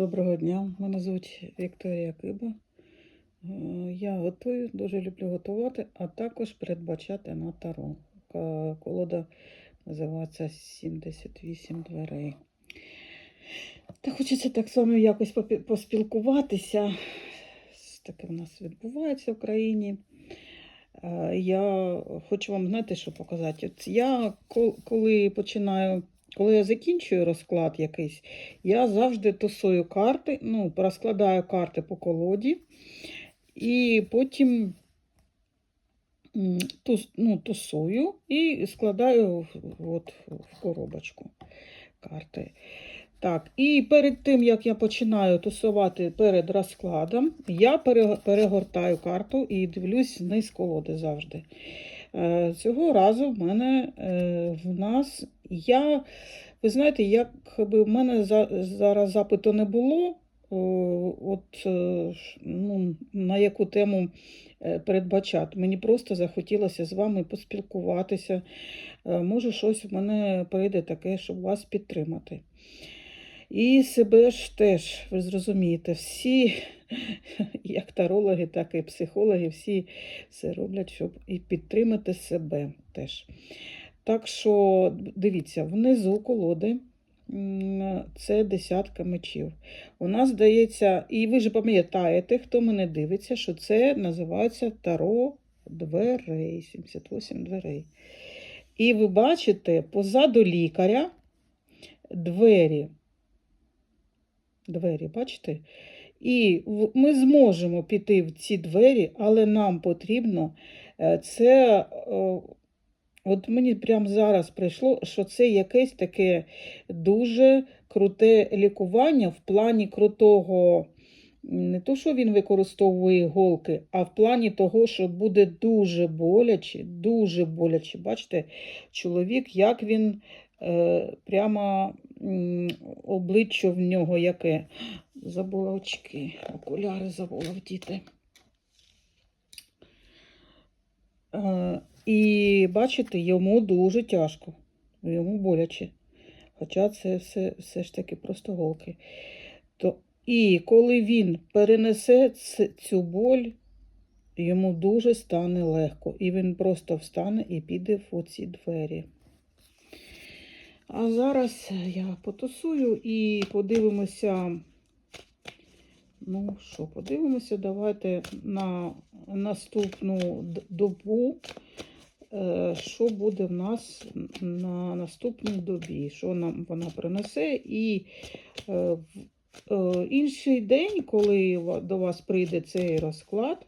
Доброго дня, мене звуть Вікторія Киба. Е, Я готую, дуже люблю готувати, а також передбачати на таро. Колода називається 78 дверей. Та хочеться так само якось поспілкуватися. Таке в нас відбувається в країні. Е, Я хочу вам знаєте, що показати. От я коли починаю, коли я закінчую розклад якийсь, я завжди тусую карти, ну, розкладаю карти по колоді, і потім тус, ну, тусую і складаю от, в коробочку карти. Так, і перед тим, як я починаю тусувати перед розкладом, я перегортаю карту і дивлюсь вниз колоди завжди. Е, Цього разу в мене е, в нас я, ви знаєте, якби в мене за, зараз запиту не було, от е, ну, на яку тему передбачати. Мені просто захотілося з вами поспілкуватися. Може, щось в мене прийде таке, щоб вас підтримати. І себе ж теж, ви зрозумієте, всі, як тарологи, так і психологи, всі все роблять, щоб і підтримати себе теж. Так що, дивіться, внизу колоди це десятка мечів. У нас здається, і ви ж пам'ятаєте, хто мене дивиться, що це називається таро дверей, 78 дверей. І ви бачите, позаду лікаря двері. Двері, бачите? І ми зможемо піти в ці двері, але нам потрібно е, це. е, От мені прямо зараз прийшло, що це якесь таке дуже круте лікування в плані крутого. Не то, що він використовує іголки, а в плані того, що буде дуже боляче, дуже боляче. Бачите, чоловік, як він е, прямо обличчя в нього яке. Забула очки, окуляри забула вдіти. Е, і бачите, йому дуже тяжко, йому боляче. Хоча це все, все ж таки просто голки. То, і коли він перенесе цю боль, йому дуже стане легко. І він просто встане і піде в оці двері. А зараз я потусую і подивимося. Ну що, подивимося, давайте на наступну добу, е, що буде в нас на наступній добі, що нам вона принесе. І е, е, інший день, коли до вас прийде цей розклад,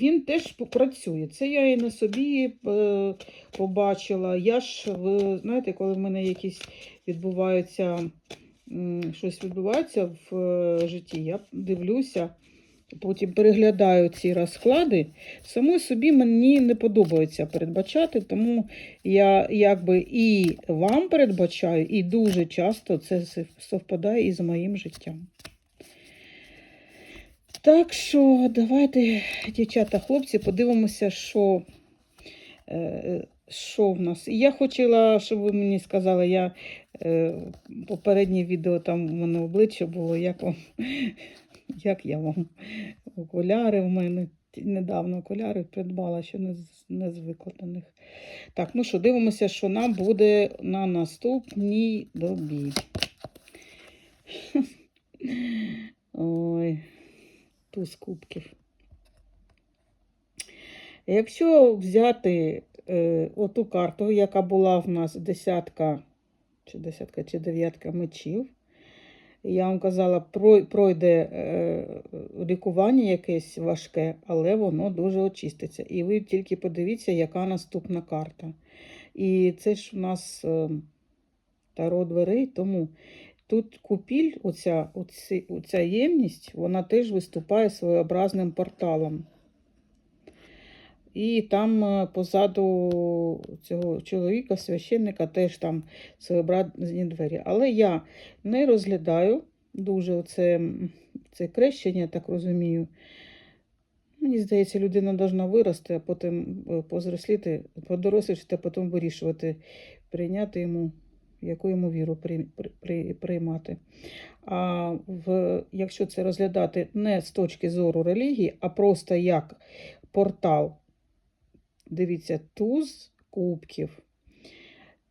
він теж попрацює. Це я і на собі е, побачила. Я ж, знаєте, коли в мене якісь відбуваються щось відбувається в е, житті, я дивлюся, потім переглядаю ці розклади. Самої собі мені не подобається передбачати, тому я якби і вам передбачаю, і дуже часто це совпадає із моїм життям. Так що давайте, дівчата, хлопці, подивимося, що, е, що в нас. І Я хотіла, щоб ви мені сказали, я е, попереднє відео там в мене обличчя було, як вам, як я вам окуляри в мене. Недавно окуляри придбала, ще не, з- не звикла до них. Так, ну що, дивимося, що нам буде на наступній добі. Ой, туз кубків. Якщо взяти е, оту карту, яка була в нас десятка, чи десятка, чи дев'ятка мечів, я вам казала, пройде е, лікування якесь важке, але воно дуже очиститься. І ви тільки подивіться, яка наступна карта. І це ж у нас е, таро дверей, тому тут купіль, оця, оці, оця ємність, вона теж виступає своєобразним порталом. І там е, позаду цього чоловіка, священника, теж там своєобразні двері. Але я не розглядаю дуже оце, це крещення, так розумію. Мені здається, людина повинна вирости, а потім е, позросліти, подорослішати, а потім вирішувати, прийняти йому яку йому віру при, при, при, приймати. А в, якщо це розглядати не з точки зору релігії, а просто як портал, дивіться, туз кубків.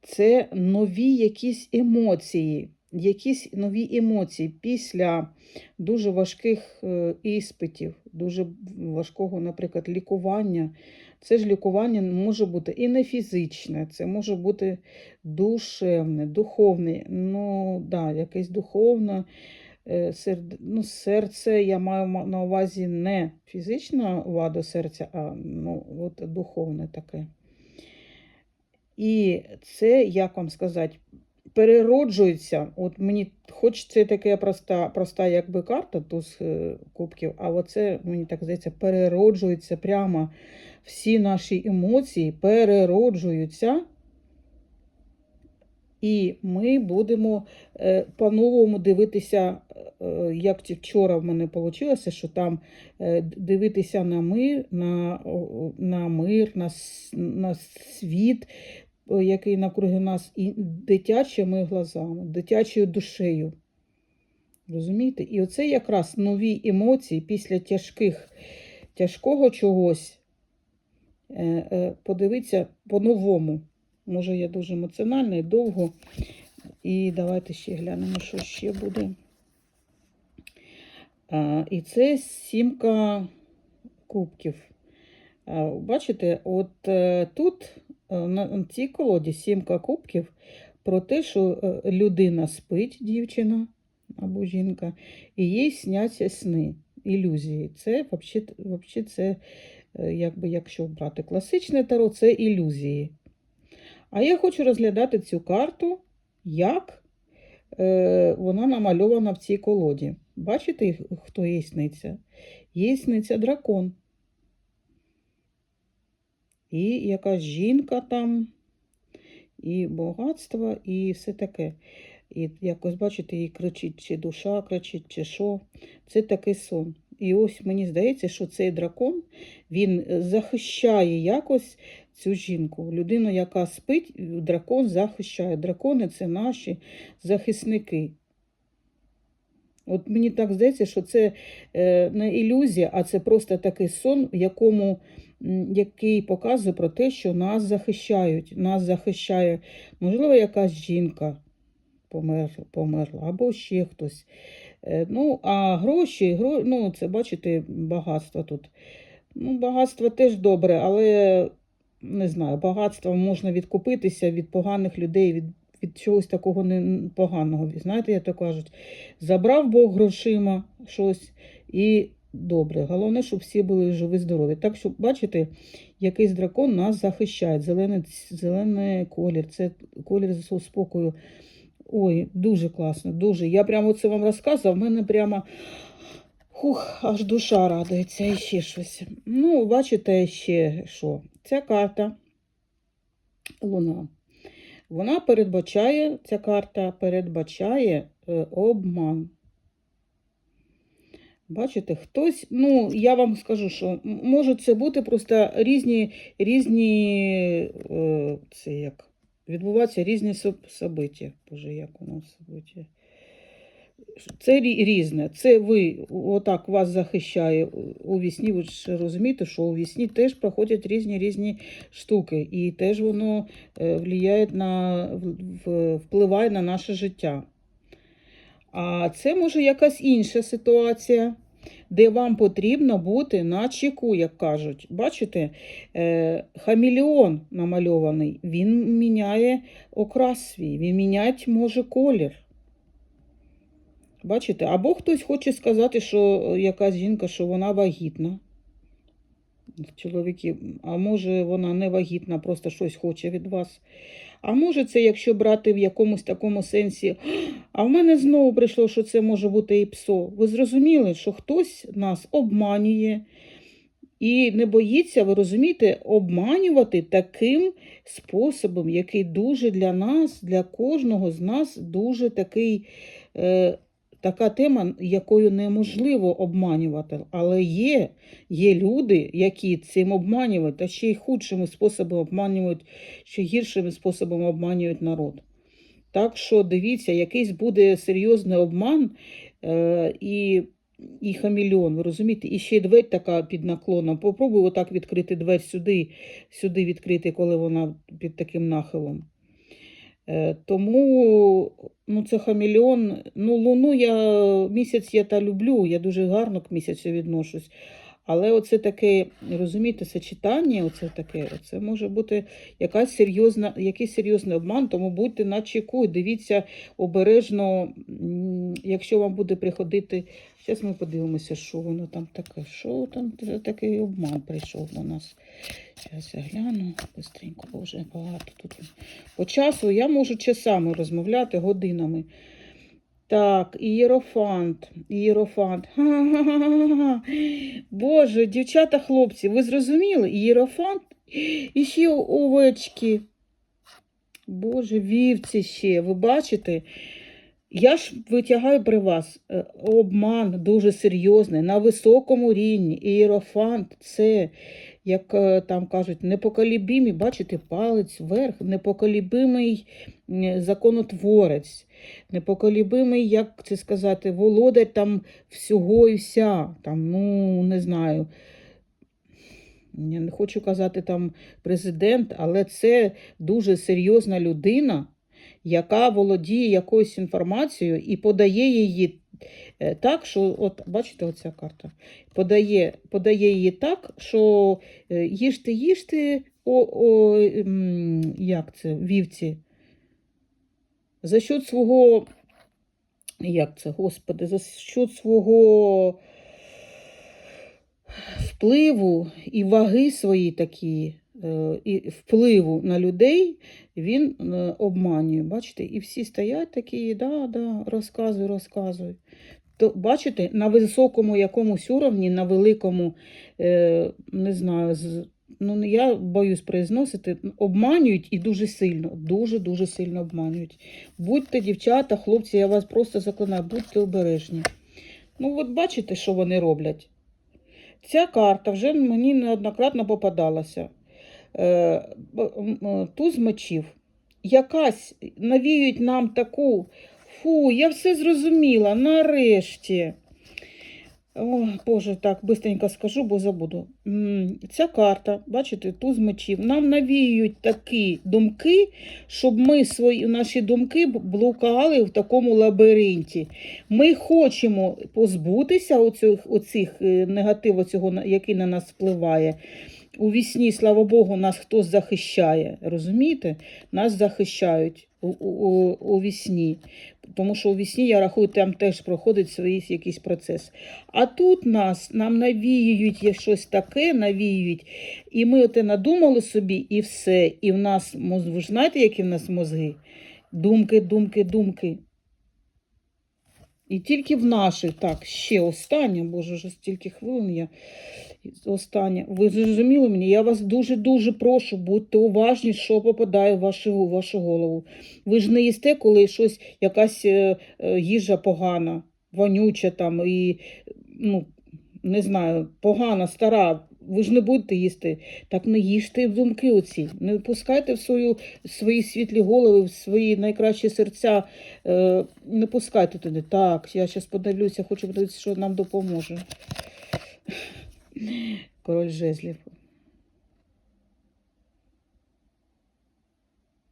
Це нові якісь емоції, якісь нові емоції після дуже важких е, іспитів, дуже важкого, наприклад, лікування. Це ж лікування може бути і не фізичне, це може бути душевне, духовне, ну, да, якесь духовне е, ну, серце, я маю на увазі не фізична вада серця, а ну, от духовне таке. І це, як вам сказати, перероджується. От мені, хоч це таке проста, проста якби карта туз е, кубків, а оце, мені так здається, перероджується прямо всі наші емоції перероджуються. І ми будемо е, по-новому дивитися, е, як вчора в мене вийшло, що там е, дивитися на мир, на, на мир, на, на світ, який навкруги нас, і дитячими глазами, дитячою душею. Розумієте? І оце якраз нові емоції після тяжких, тяжкого чогось. Е, е, Подивитися по-новому. Може, я дуже емоціональна і довго. І давайте ще глянемо, що ще буде. І це сімка кубків. Бачите, от е, тут на цій колоді сімка кубків про те, що людина спить, дівчина або жінка, і їй сняться сни, ілюзії. Це взагалі це, якби, якщо брати класичне таро, це ілюзії. А я хочу розглядати цю карту, як е, вона намальована в цій колоді. Бачите, хто? Їй сниться дракон. І якась жінка там, і багатство, і все таке. І якось, бачите, їй кричить, чи душа кричить, чи що. Це такий сон. І ось мені здається, що цей дракон він е, захищає якось цю жінку. Людину, яка спить, дракон захищає. Дракони це наші захисники. От мені так здається, що це е, не ілюзія, а це просто такий сон, в якому, який показує про те, що нас захищають. Нас захищає, можливо, якась жінка померла, померла або ще хтось. Е, Ну, а гроші, гро... ну, це бачите, багатство тут. Ну, багатство теж добре, але не знаю, багатством можна відкупитися від поганих людей, від, від чогось такого не поганого. Знаєте, як то кажуть, забрав Бог грошима щось і добре. Головне, щоб всі були живі, здорові. Так що, бачите, якийсь дракон нас захищає. Зелений, зелений колір, це колір спокою. Ой, дуже класно, дуже. Я прямо це вам розказував, в мене прямо хух, аж душа радується і ще щось. Ну, бачите, ще що. Ця карта Луна. Вона передбачає, ця карта передбачає е, обман. Бачите, хтось, ну, я вам скажу, що м- може це бути просто різні, різні, е, це як, відбуваються різні соб- собиття. Боже, як у нас собиття? Це різне. Це ви, отак вас захищає у вісні. Ви ж розумієте, що у вісні теж проходять різні різні штуки, і теж воно е, влияє на, впливає на наше життя. А це може якась інша ситуація, де вам потрібно бути на чеку, як кажуть. Бачите, е, хамелеон намальований, він міняє окрас свій, він міняти може колір. Бачите, або хтось хоче сказати, що е, якась жінка, що вона вагітна. Чоловіки, а може вона не вагітна, просто щось хоче від вас. А може це, якщо брати в якомусь такому сенсі, а в мене знову прийшло, що це може бути і псо. Ви зрозуміли, що хтось нас обманює і не боїться, ви розумієте, обманювати таким способом, який дуже для нас, для кожного з нас, дуже такий. Е, Така тема, якою неможливо обманювати, але є, є люди, які цим обманюють, а ще й худшими способами обманюють, ще гіршими способами обманюють народ. Так що дивіться, якийсь буде серйозний обман е, і, і хамільон, ви розумієте? І ще й двері така під наклоном. Попробуй отак відкрити двері сюди, сюди відкрити, коли вона під таким нахилом. Е, Тому ну, це хамільон. Ну, луну я місяць я та люблю, я дуже гарно к місяцю відношусь. Але оце таке, розумієте, сочетання, оце таке, це може бути якась серйозна, якийсь серйозний обман, тому будьте на чеку, дивіться обережно, якщо вам буде приходити. Зараз ми подивимося, що воно там таке. Що там такий обман прийшов до нас. Зараз я гляну быстренько, бо вже багато тут. По часу я можу часами розмовляти годинами. Так, ієрофант, ієрофант. Ха-ха-ха-ха. Боже, дівчата, хлопці, ви зрозуміли? Ієрофант і ще овечки. Боже, вівці ще, ви бачите? Я ж витягаю при вас е, обман дуже серйозний, на високому рівні. Ієрофант це, як е, там кажуть, непоколібімий, бачите, палець вверх, непоколібимий законотворець, непоколібимий, як це сказати, володар там всього і вся. Там, ну, не знаю. Я не хочу казати там президент, але це дуже серйозна людина, яка володіє якоюсь інформацією і подає її так, що, от бачите, оця карта, подає, подає її так, що е, їжте, їжте, о, о, як це, вівці, за счет свого, як це, господи, за счет свого впливу і ваги свої такі, е, і впливу на людей він е, обманює. Бачите, і всі стоять такі, да, да, розказуй, розказуй. То, бачите, на високому якомусь уровні, на великому, е, не знаю, ну я боюсь произносити, обманюють і дуже сильно, дуже-дуже сильно обманюють. Будьте, дівчата, хлопці, я вас просто заклинаю, будьте обережні. Ну, от бачите, що вони роблять? Ця карта вже мені неоднократно попадалася. Е, е, Туз мечів. Якась навіють нам таку. Фу, я все зрозуміла, нарешті. О, Боже, так, бистренько скажу, бо забуду. Ця карта, бачите, туз мечів, нам навіюють такі думки, щоб ми свої, наші думки блукали в такому лабіринті. Ми хочемо позбутися оцих, оцих е, негативу, цього, який на нас впливає. У вісні, слава Богу, нас хтось захищає. Розумієте? Нас захищають у, у, у, вісні. Тому що у вісні, я рахую, там теж проходить свій якийсь процес. А тут нас нам навіюють є щось таке, навіюють, і ми оте надумали собі, і все. І в нас ви ж знаєте, які в нас мозги? Думки, думки, думки. І тільки в наших, так, ще останнє, боже, вже стільки хвилин я. Останнє. Ви зрозуміли мені? Я вас дуже-дуже прошу, будьте уважні, що попадає в вашу, вашу голову. Ви ж не їсте, коли щось, якась е, е, їжа погана, вонюча там і, ну, не знаю, погана, стара. Ви ж не будете їсти. Так не їжте думки оці. Не пускайте в свою, свої світлі голови, в свої найкращі серця. Е, не пускайте туди. Так, я зараз подивлюся, хочу подивитися, що нам допоможе. Король жезлів.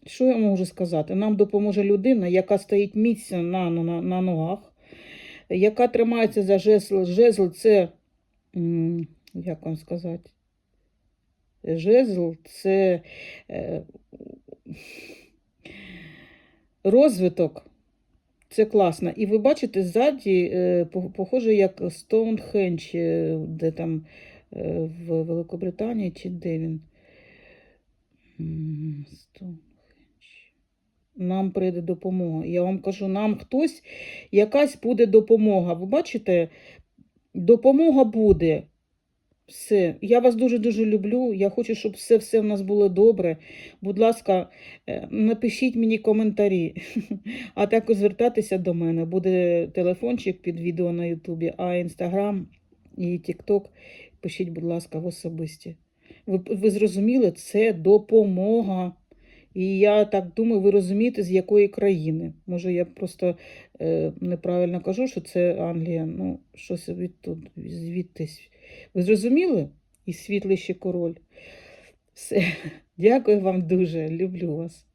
Що я можу сказати? Нам допоможе людина, яка стоїть міцно на, на, на ногах, яка тримається за жезл. Жезл це, як вам сказати, жезл це е, розвиток. Це класно. І ви бачите, ззаді, е, похоже, як Стоунхендж, е, де там в Великобританії, чи де він? Стоунхендж. Нам прийде допомога. Я вам кажу, нам хтось, якась буде допомога. Ви бачите, допомога буде. Все. Я вас дуже-дуже люблю. Я хочу, щоб все, все в нас було добре. Будь ласка, е, напишіть мені коментарі, а також звертатися до мене. Буде телефончик під відео на Ютубі, а Інстаграм і Тікток пишіть, будь ласка, в особисті. Ви, ви зрозуміли, це допомога. І я так думаю, ви розумієте, з якої країни. Може, я просто е, неправильно кажу, що це Англія. Ну, щось відтуд, звідтись. Ви зрозуміли? І світлий король. Все. Дякую вам дуже. Люблю вас.